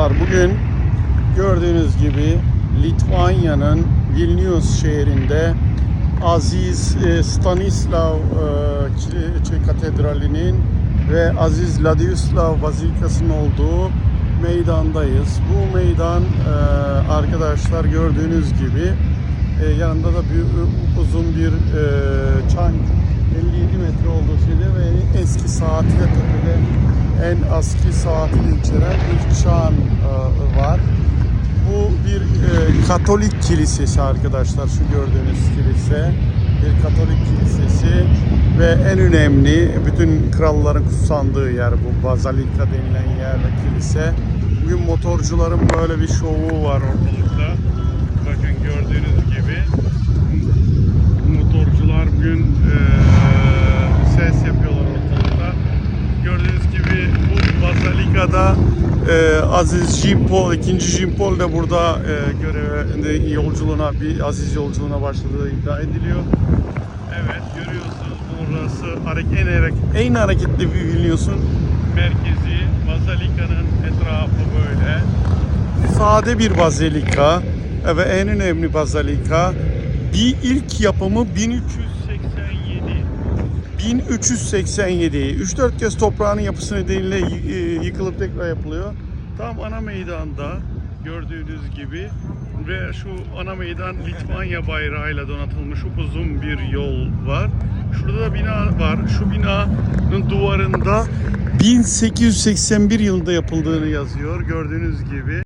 Bugün gördüğünüz gibi Litvanya'nın Vilnius şehrinde Aziz e, Stanislav e, Katedrali'nin ve Aziz Ladislav Bazilikası'nın olduğu meydandayız. Bu meydan e, arkadaşlar gördüğünüz gibi yanında da bir, uzun bir çan 57 metre olduğu şeyde ve eski saati de tepede en eski saatini içeren bir çan e, var. Bu bir e, Katolik kilisesi arkadaşlar şu gördüğünüz kilise bir Katolik kilisesi ve en önemli bütün kralların kutsandığı yer bu Bazalika denilen yer ve kilise. Bugün motorcuların böyle bir şovu var ortalıkta. Bakın gördüğünüz gibi motorcular bugün e, ses yapıyorlar ortalıkta. Gördüğünüz gibi bu Bazilika'da e, Aziz Jimpol, ikinci Jimpol de burada e, göreve, yolculuğuna, bir Aziz yolculuğuna başladığı iddia ediliyor. Evet görüyorsunuz burası en, hareket- en hareketli bir Vilnius'un merkezi. Bazilika'nın etrafı böyle. Sade bir bazilika ve en önemli bazilika bir ilk yapımı 1387. 1387. 3-4 kez toprağının yapısı nedeniyle e, yıkılıp tekrar yapılıyor. Tam ana meydanda gördüğünüz gibi ve şu ana meydan Litvanya bayrağıyla donatılmış uzun bir yol var. Şurada da bina var. Şu binanın duvarında 1881 yılında yapıldığını yazıyor gördüğünüz gibi.